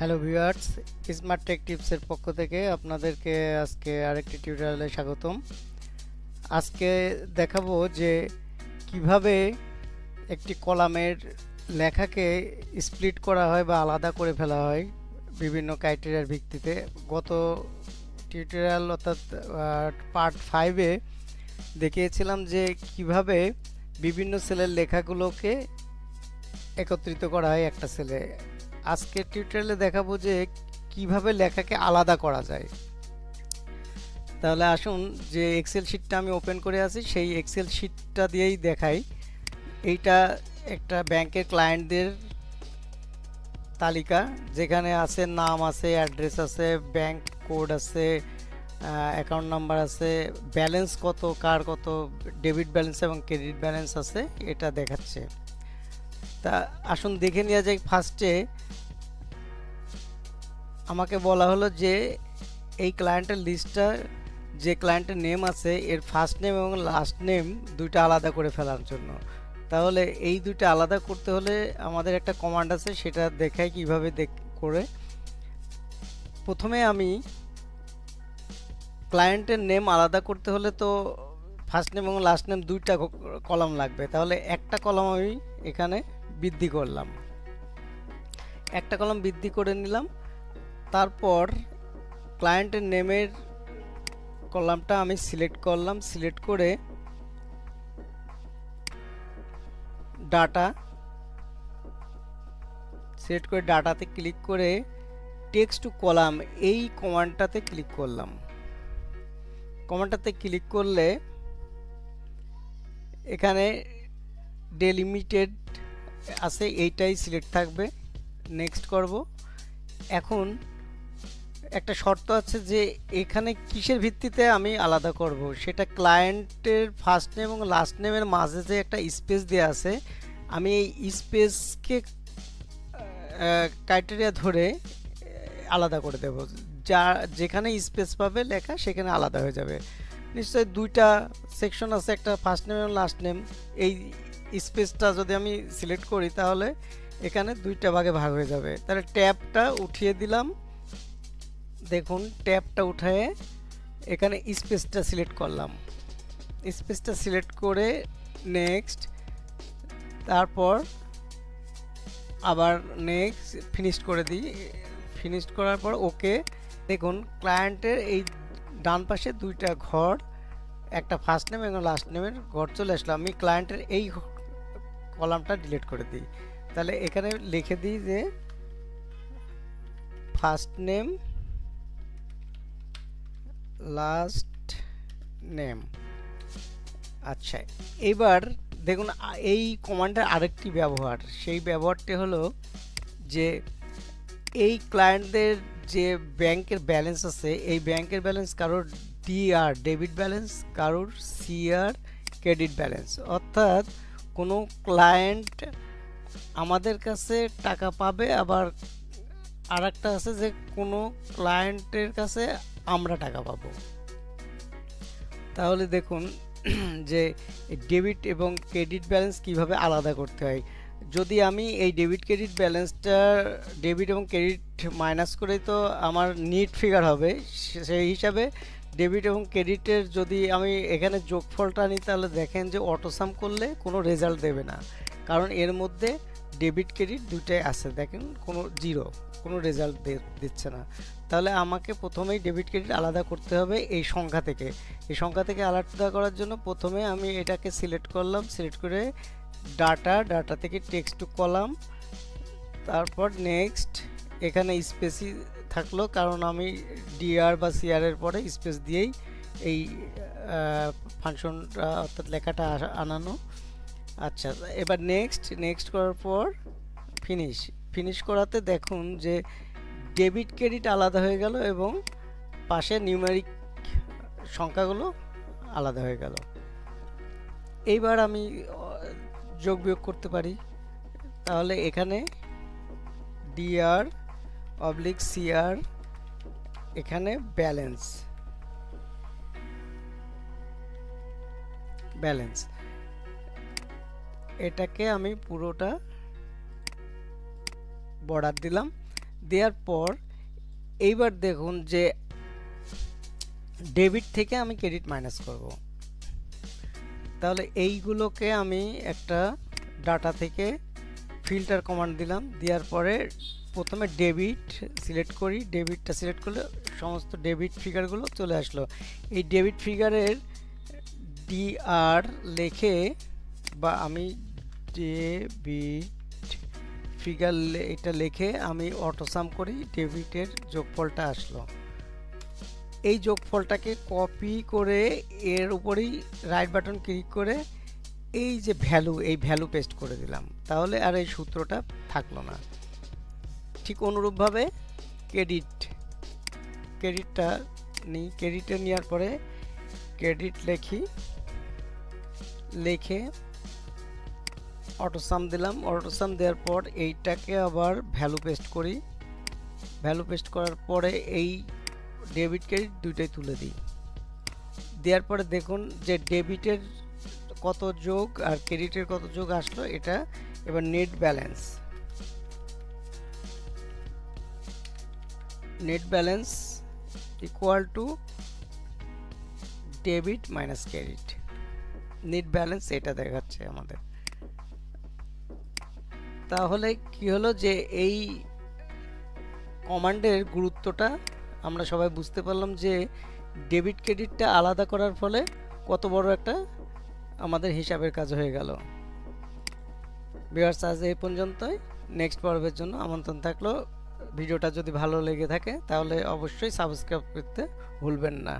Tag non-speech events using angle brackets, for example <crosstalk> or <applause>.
Hello viewers smart tech টিপসের পক্ষ থেকে আপনাদেরকে আজকে আরেকটি টিউটোরিয়ালে স্বাগতম। আজকে দেখাবো যে কীভাবে একটি কলামের লেখাকে স্প্লিট করা হয় বা আলাদা করে ফেলা হয় বিভিন্ন ক্রাইটেরিয়ার ভিত্তিতে। গত টিউটোরিয়াল অর্থাৎ পার্ট ফাইভে দেখিয়েছিলাম যে কীভাবে বিভিন্ন সেলের লেখাগুলোকে একত্রিত করা হয় একটা সেলে আজকের টিউটোরিয়ালে দেখাবো যে কীভাবে লেখাকে আলাদা করা যায়। তাহলে আসুন যে এক্সেল শিটটা আমি ওপেন করে আছি, সেই এক্সেল শিটটা দিয়েই দেখাই। এইটা একটা ব্যাংকের ক্লায়েন্টদের তালিকা, যেখানে আছে নাম আছে অ্যাড্রেস আছে ব্যাংক কোড আছে অ্যাকাউন্ট নাম্বার আছে ব্যালেন্স কত, কার কত ডেবিট ব্যালেন্স এবং ক্রেডিট ব্যালেন্স আছে, এটা দেখাচ্ছে। তা আসুন দেখে নেওয়া যাক ফার্স্টে আমাকে বলা হলো যে এই ক্লায়েন্টের লিস্টটা যে ক্লায়েন্টের নেম আছে, এর ফার্স্ট নেম এবং লাস্ট নেম দুইটা আলাদা করে ফেলার জন্য। তাহলে এই দুইটা আলাদা করতে হলে আমাদের একটা কমান্ড আছে, সেটা দেখাই কীভাবে দেখ, করে। প্রথমে আমি ক্লায়েন্টের নেম আলাদা করতে হলে তো ফার্স্ট নেম এবং লাস্ট নেম দুইটা কলাম লাগবে। তাহলে একটা কলাম আমি এখানে বৃদ্ধি করলাম। একটা কলাম বৃদ্ধি করে নিলাম। তারপর ক্লায়েন্টের নেমের কলামটা আমি সিলেক্ট করলাম। সিলেক্ট করে ডাটা সিলেক্ট করে ডাটাতে ক্লিক করে টেক্সট টু কলাম এই কমান্ডটাতে ক্লিক করলাম। কমান্ডটাতে ক্লিক করলে এখানে ডেলিমিটেড আছে, এইটাই সিলেক্ট থাকবে। নেক্সট করব। এখন একটা শর্ত আছে যে, এখানে কিসের ভিত্তিতে আমি আলাদা করব? সেটা ক্লায়েন্টের ফার্স্ট নেম এবং লাস্ট নেমের মাঝে যে একটা স্পেস দেওয়া আছে, আমি এই স্পেসকে ক্রাইটেরিয়া ধরে আলাদা করে দেব। যা, যেখানে স্পেস পাবে লেখা, সেখানে আলাদা হয়ে যাবে। নিশ্চয়ই দুইটা সেকশন আছে, একটা ফার্স্ট নেম এবং লাস্ট নেম এই স্পেসটা যদি আমি সিলেক্ট করি তাহলে এখানে দুইটা ভাগে ভাগ হয়ে যাবে। তাহলে ট্যাবটা উঠিয়ে দিলাম। দেখুন, ট্যাবটা উঠায়ে এখানে স্পেসটা সিলেক্ট করলাম। স্পেসটা সিলেক্ট করে নেক্সট, তারপর আবার নেক্সট ফিনিশ করে দিই। ফিনিশ করার পর ওকে দেখুন, ক্লায়েন্টের এই ডান পাশে দুইটা ঘর, একটা ফার্স্ট নেম এবং লাস্ট নেমের ঘর চলে আসলো। আমি ক্লায়েন্টের এই কলামটা ডিলিট করে দিই। তাহলে এখানে লিখে দিই যে ফার্স্ট নেম লাস্ট নেম আচ্ছা এবার দেখুন, এই কমান্ডের আরেকটি ব্যবহার। সেই ব্যবহারটি হলো যে এই ক্লায়েন্টদের যে ব্যাংকের ব্যালেন্স আছে, এই ব্যাংকের ব্যালেন্স কারোর ডিআর ডেবিট ব্যালেন্স কারোর সিআর ক্রেডিট ব্যালেন্স অর্থাৎ কোনো ক্লায়েন্ট আমাদের কাছে টাকা পাবে, আবার আর একটা আছে যে কোনো ক্লায়েন্টের কাছে আমরা টাকা পাবো। তাহলে দেখুন <clears throat> যে ডেবিট এবং ক্রেডিট ব্যালেন্স কীভাবে আলাদা করতে হয়। যদি আমি এই ডেবিট ক্রেডিট ব্যালেন্সটা ডেবিট এবং ক্রেডিট মাইনাস করে তো আমার নিট ফিগার হবে সেই হিসাবে ডেবিট এবং ক্রেডিটের যদি আমি এখানে যোগফলটা নিই তাহলে দেখেন যে অটোসাম করলে কোনো রেজাল্ট দেবে না। কারণ এর মধ্যে ডেবিট, ক্রেডিট দুইটাই আছে। দেখেন কোনো জিরো, কোনো রেজাল্ট দিচ্ছে না। তাহলে আমাকে প্রথমেই ডেবিট, ক্রেডিট আলাদা করতে হবে এই সংখ্যা থেকে। এই সংখ্যা থেকে আলাদা করার জন্য প্রথমে আমি এটাকে সিলেক্ট করলাম। সিলেক্ট করে ডাটা ডাটা থেকে টেক্সট টু কলাম। তারপর নেক্সট, এখানে স্পেসি থাকল, কারণ আমি ডিআর বা সিআর এর পরে স্পেস দিয়েই এই ফাংশনটা অর্থাৎ লেখাটা আনানো। আচ্ছা এবার নেক্সট নেক্সট করার পর ফিনিশ ফিনিশ করাতে দেখুন যে ডেবিট ক্রেডিট আলাদা হয়ে গেল এবং পাশে নিউমেরিক সংখ্যাগুলো আলাদা হয়ে গেল। এইবার আমি, যোগ বিয়োগ করতে পারি। তাহলে এখানে ডিআর অবলিক সিআর এখানে ব্যালেন্স ব্যালেন্স এটাকে আমি পুরোটা বর্ডার দিলাম। দেওয়ার পর এইবার দেখুন যে ডেবিট থেকে আমি ক্রেডিট মাইনাস করব। তাহলে এইগুলোকে আমি একটা ডাটা থেকে ফিল্টার কমান্ড দিলাম। দেওয়ার পরে প্রথমে ডেবিট সিলেক্ট করি ডেবিটটা সিলেক্ট করলে সমস্ত ডেবিট ফিগারগুলো চলে আসলো। এই ডেবিট ফিগারের ডিআর লেখে বা আমি ডেবিট ফিগার এটা লিখে আমি অটোসাম করি ডেবিটের যোগফলটা আসলো। এই যোগফলটাকে কপি করে এর উপরেই রাইট বাটন ক্লিক করে এই যে ভ্যালু এই ভ্যালু পেস্ট করে দিলাম। তাহলে আর এই সূত্রটা থাকল না। ঠিক অনুরূপভাবে ক্রেডিট ক্রেডিটটা নিই ক্রেডিটে নেওয়ার পরে ক্রেডিট লেখি, লিখে অটোসাম দিলাম। অটোসাম দেওয়ার পর এইটাকে আবার ভ্যালু পেস্ট করি। ভ্যালু পেস্ট করার পরে এই ডেবিট ক্রেডিট দুইটাই তুলে দিই। দেওয়ার পরে দেখুন যে ডেবিটের কত যোগ আর ক্রেডিটের কত যোগ আসলো, এটা এবার net balance net balance equal to debit minus credit net balance এটা দেখাচ্ছে আমাদের। তাহলে কি হলো যে এই কমান্ডের গুরুত্বটা আমরা সবাই বুঝতে পারলাম যে ডেবিট ক্রেডিটটা আলাদা করার ফলে কত বড় একটা আমাদের হিসাবের কাজ হয়ে গেল। বিয়ার্স আজ এই পর্যন্তই। নেক্সট পর্বের জন্য আমন্ত্রণ থাকল। ভিডিওটা যদি ভালো লেগে থাকে তাহলে অবশ্যই সাবস্ক্রাইব করতে ভুলবেন না।